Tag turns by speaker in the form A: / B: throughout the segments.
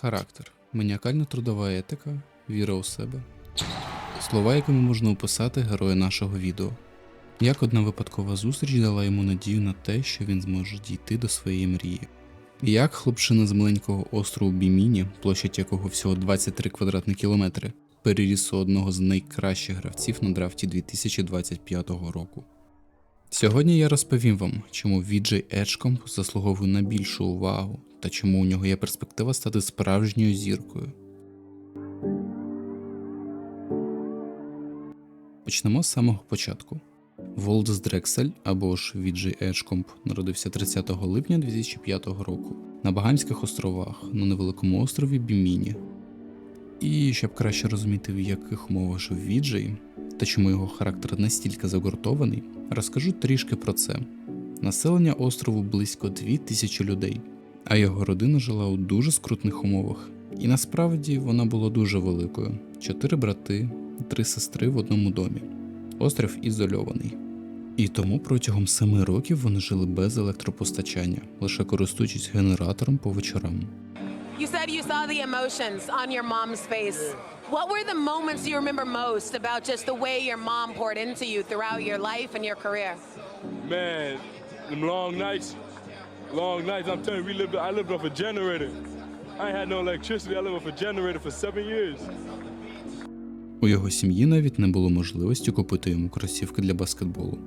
A: характер, маніакальна трудова етика, віра у себе. Слова, якими можна описати героя нашого відео. Як одна випадкова зустріч дала йому надію на те, що він зможе дійти до своєї мрії. Як хлопчина з маленького острову Біміні, площадь якого всього 23 квадратні кілометри, переріс у одного з найкращих гравців на драфті 2025 року. Сьогодні я розповім вам, чому Віджей Еджкомп заслуговує на більшу увагу та чому у нього є перспектива стати справжньою зіркою. Почнемо з самого початку. Волдс Дрексель або ж Віджей Еджкомп народився 30 липня 2005 року на Багамських островах на невеликому острові Біміні. І щоб краще розуміти, в яких умовах жив Віджей та чому його характер настільки загуртований, розкажу трішки про це. Населення острову близько 2000 людей, а його родина жила у дуже скрутних умовах. І насправді вона була дуже великою: чотири брати, три сестри в одному домі. Острів ізольований. І тому протягом семи років вони жили без електропостачання, лише користуючись генератором по вечорам.
B: You said you saw the emotions on your mom's face. What were the moments you remember most about just the way your mom poured into you throughout your life and your career?
C: Man, them long nights, long nights. I'm telling you, we lived. I lived off a generator. I ain't had no electricity. I lived off a generator for seven years.
A: У його сім'ї навіть не було можливості купити йому кросівки для баскетболу.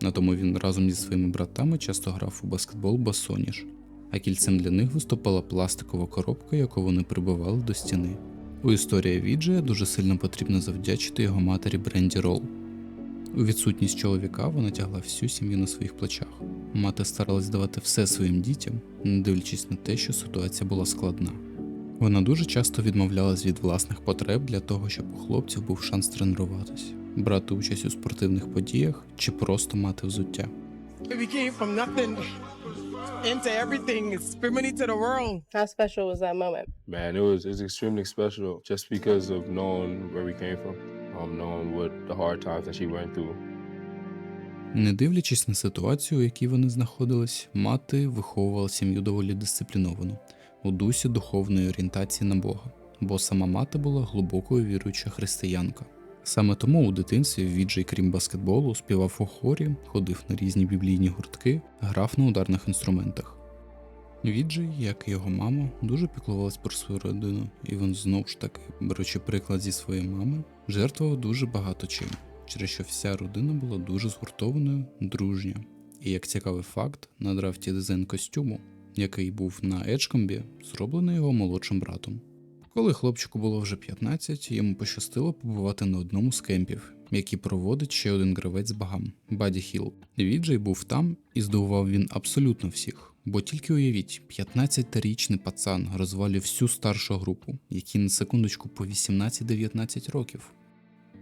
A: На тому він разом зі своїми братами часто грав у баскетбол басоніж, а кільцем для них виступала пластикова коробка, яку вони прибивали до стіни. У історії Віджея дуже сильно потрібно завдячити його матері Бренді Ролл. У відсутність чоловіка вона тягла всю сім'ю на своїх плечах. Мати старалась давати все своїм дітям, не дивлячись на те, що ситуація була складна. Вона дуже часто відмовлялась від власних потреб для того, щоб у хлопців був шанс тренуватись, брати участь у спортивних подіях чи просто мати взуття.
D: Into everything, experimenting to the world.
E: How special was that moment?
C: Man, it was it's extremely special just because of knowing where we came from, um, knowing what the hard times that she went through.
A: Не дивлячись на ситуацію, у якій вони знаходились, мати виховувала сім'ю доволі дисципліновано, у дусі духовної орієнтації на Бога, бо сама мати була глибокою віруюча християнка. Саме тому у дитинстві Віджей, крім баскетболу, співав у хорі, ходив на різні біблійні гуртки, грав на ударних інструментах. Віджей, як і його мама, дуже піклувалась про свою родину, і він знову ж таки, беручи приклад зі своєї мами, жертвував дуже багато чим, через що вся родина була дуже згуртованою, дружня. І як цікавий факт, на драфті дизайн костюму, який був на Еджкомбі, зроблений його молодшим братом. Коли хлопчику було вже 15, йому пощастило побувати на одному з кемпів, які проводить ще один гравець Багам Баді Хіл. Віджей був там і здивував він абсолютно всіх. Бо тільки уявіть, 15-річний пацан розвалює всю старшу групу, які на секундочку по 18-19 років.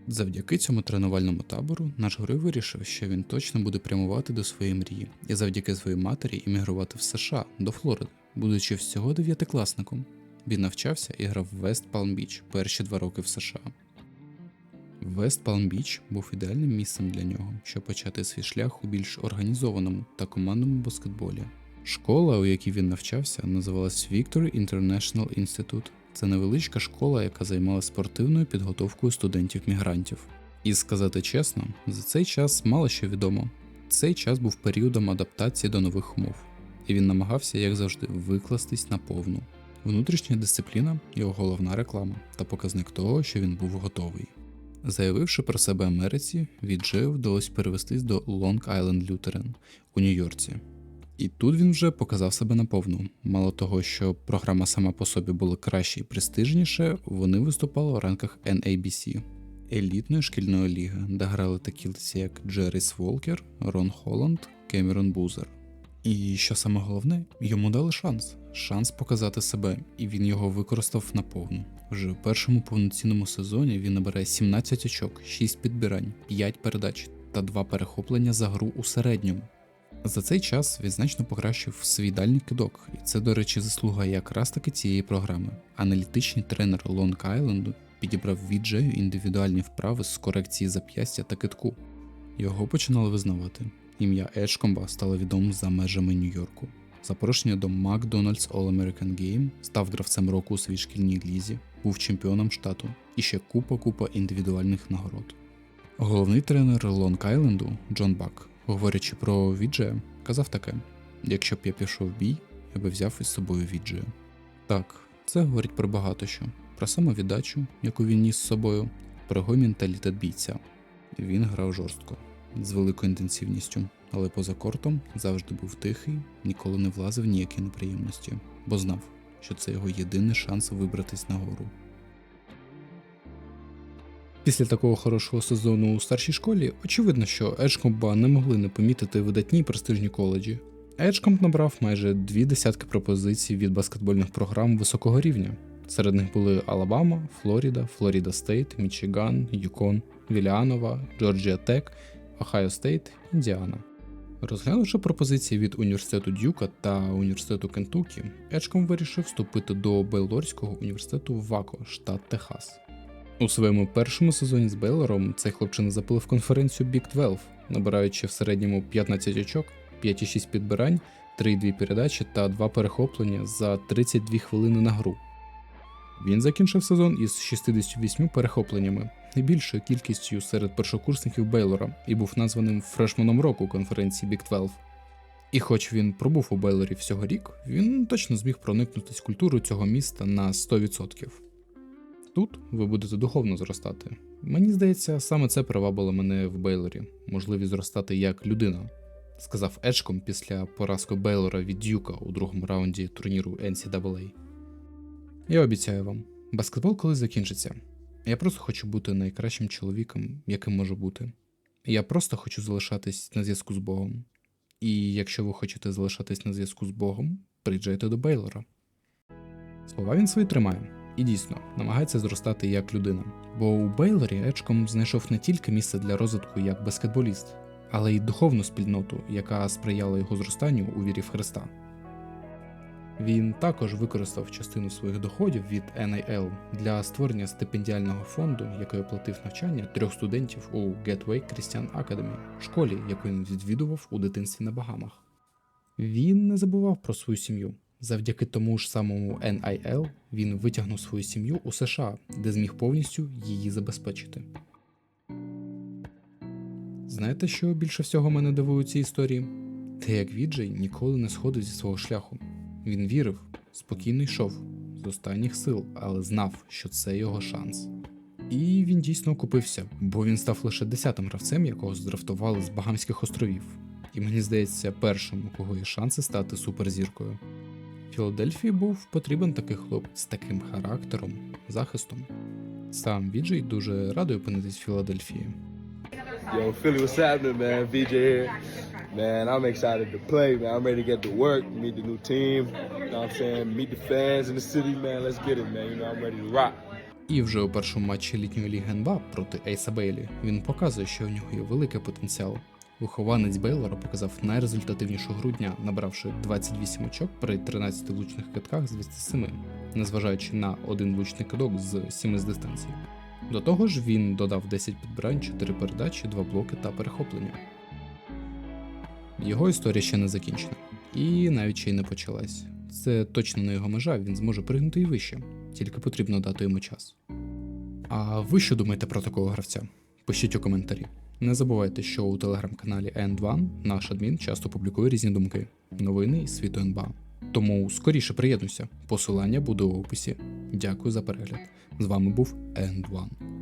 A: Завдяки цьому тренувальному табору наш герой вирішив, що він точно буде прямувати до своєї мрії, і завдяки своїй матері іммігрувати в США до Флориди, будучи всього дев'ятикласником. Він навчався і грав в Вест Палм Біч перші два роки в США. Вест Палм Біч був ідеальним місцем для нього, щоб почати свій шлях у більш організованому та командному баскетболі. Школа, у якій він навчався, називалась Victory International Institute. Це невеличка школа, яка займалася спортивною підготовкою студентів-мігрантів. І сказати чесно, за цей час мало що відомо. Цей час був періодом адаптації до нових умов, і він намагався, як завжди, викластись на повну. Внутрішня дисципліна його головна реклама та показник того, що він був готовий. Заявивши про себе Америці, Віджею вдалося перевестись до Long Island Lutheran у Нью-Йорці. І тут він вже показав себе наповну. Мало того, що програма сама по собі була краще і престижніше, вони виступали у ранках NABC елітної шкільної ліги, де грали такі лиці, як Джерріс Волкер, Рон Холланд, Кемерон Бузер. І що саме головне, йому дали шанс шанс показати себе, і він його використав наповну. Вже в першому повноцінному сезоні він набирає 17 очок, 6 підбирань, 5 передач та 2 перехоплення за гру у середньому. За цей час він значно покращив свій дальній кидок, і це, до речі, заслуга якраз таки цієї програми. Аналітичний тренер Лонг Айленду підібрав віджею індивідуальні вправи з корекції зап'ястя та китку. Його починали визнавати. Ім'я Еджкомба стало відомим за межами Нью-Йорку. Запрошення до McDonald's All-American Game, став гравцем року у своїй шкільній лізі, був чемпіоном штату і ще купа-купа індивідуальних нагород. Головний тренер Лонг-Айленду Джон Бак, говорячи про Віджея, казав таке: якщо б я пішов в бій, я би взяв із собою Віджея. Так, це говорить про багато що, про самовіддачу, яку він ніс з собою, про його менталітет бійця. Він грав жорстко, з великою інтенсивністю, але поза кортом завжди був тихий, ніколи не влазив ніякі неприємності, бо знав, що це його єдиний шанс вибратись нагору. Після такого хорошого сезону у старшій школі очевидно, що Еджкомба не могли не помітити видатні престижні коледжі. Еджкомб набрав майже дві десятки пропозицій від баскетбольних програм високого рівня. Серед них були Алабама, Флоріда, Флоріда Стейт, Мічиган, Юкон, Віліанова, Джорджія Тек, Ohio Стейт, Індіана. Розглянувши пропозиції від університету Дюка та університету Кентукі, Еджком вирішив вступити до Бейлорського університету Вако, штат Техас. У своєму першому сезоні з Бейлором цей хлопчина запилив конференцію Big 12, набираючи в середньому 15 очок, 5,6 підбирань, 3,2 передачі та 2 перехоплення за 32 хвилини на гру. Він закінчив сезон із 68 перехопленнями, найбільшою кількістю серед першокурсників Бейлора і був названим фрешманом року конференції Big 12. І хоч він пробув у Бейлорі всього рік, він точно зміг проникнутись культурою цього міста на 100%. Тут ви будете духовно зростати. Мені здається, саме це привабило мене в Бейлорі, можливість зростати як людина, сказав Еджком після поразки Бейлора від Дюка у другому раунді турніру NCAA. Я обіцяю вам, баскетбол колись закінчиться. Я просто хочу бути найкращим чоловіком, яким можу бути. Я просто хочу залишатись на зв'язку з Богом. І якщо ви хочете залишатись на зв'язку з Богом, приїжджайте до Бейлора. Слова він свої тримає. І дійсно намагається зростати як людина. Бо у Бейлорі Ечком знайшов не тільки місце для розвитку як баскетболіст, але й духовну спільноту, яка сприяла його зростанню у вірі в Христа. Він також використав частину своїх доходів від NIL для створення стипендіального фонду, який оплатив навчання трьох студентів у Gateway Christian Academy, школі, яку він відвідував у дитинстві на Багамах. Він не забував про свою сім'ю. Завдяки тому ж самому NIL він витягнув свою сім'ю у США, де зміг повністю її забезпечити. Знаєте, що більше всього мене дивує у цій історії? Те, як Віджей ніколи не сходив зі свого шляху. Він вірив, спокійно йшов з останніх сил, але знав, що це його шанс. І він дійсно окупився, бо він став лише десятим гравцем, якого здрафтували з Багамських островів. І мені здається, першим, у кого є шанси стати суперзіркою. Філадельфії був потрібен такий хлопець з таким характером, захистом. Сам Віджей дуже радий опинитись в Філадельфії.
C: Yo, Philly, what's happening, man? VJ here. Man, I'm excited to play, man. I'm ready to get to work, meet the new team. You know what I'm saying? Meet the fans in the city, man. Let's get it, man. You know, I'm ready to rock.
A: І вже у першому матчі літньої ліги НБА проти Ейса Бейлі він показує, що у нього є великий потенціал. Вихованець Бейлора показав найрезультативнішу гру дня, набравши 28 очок при 13 влучних китках з 207, незважаючи на один влучний кидок з 7 з дистанції. До того ж, він додав 10 підбирань, 4 передачі, 2 блоки та перехоплення. Його історія ще не закінчена, і навіть ще й не почалась. Це точно не його межа, він зможе пригнути і вище, тільки потрібно дати йому час. А ви що думаєте про такого гравця? Пишіть у коментарі. Не забувайте, що у телеграм-каналі End One наш адмін часто публікує різні думки, новини із світу НБА. Тому скоріше приєднуйся. Посилання буде у описі. Дякую за перегляд. З вами був End One.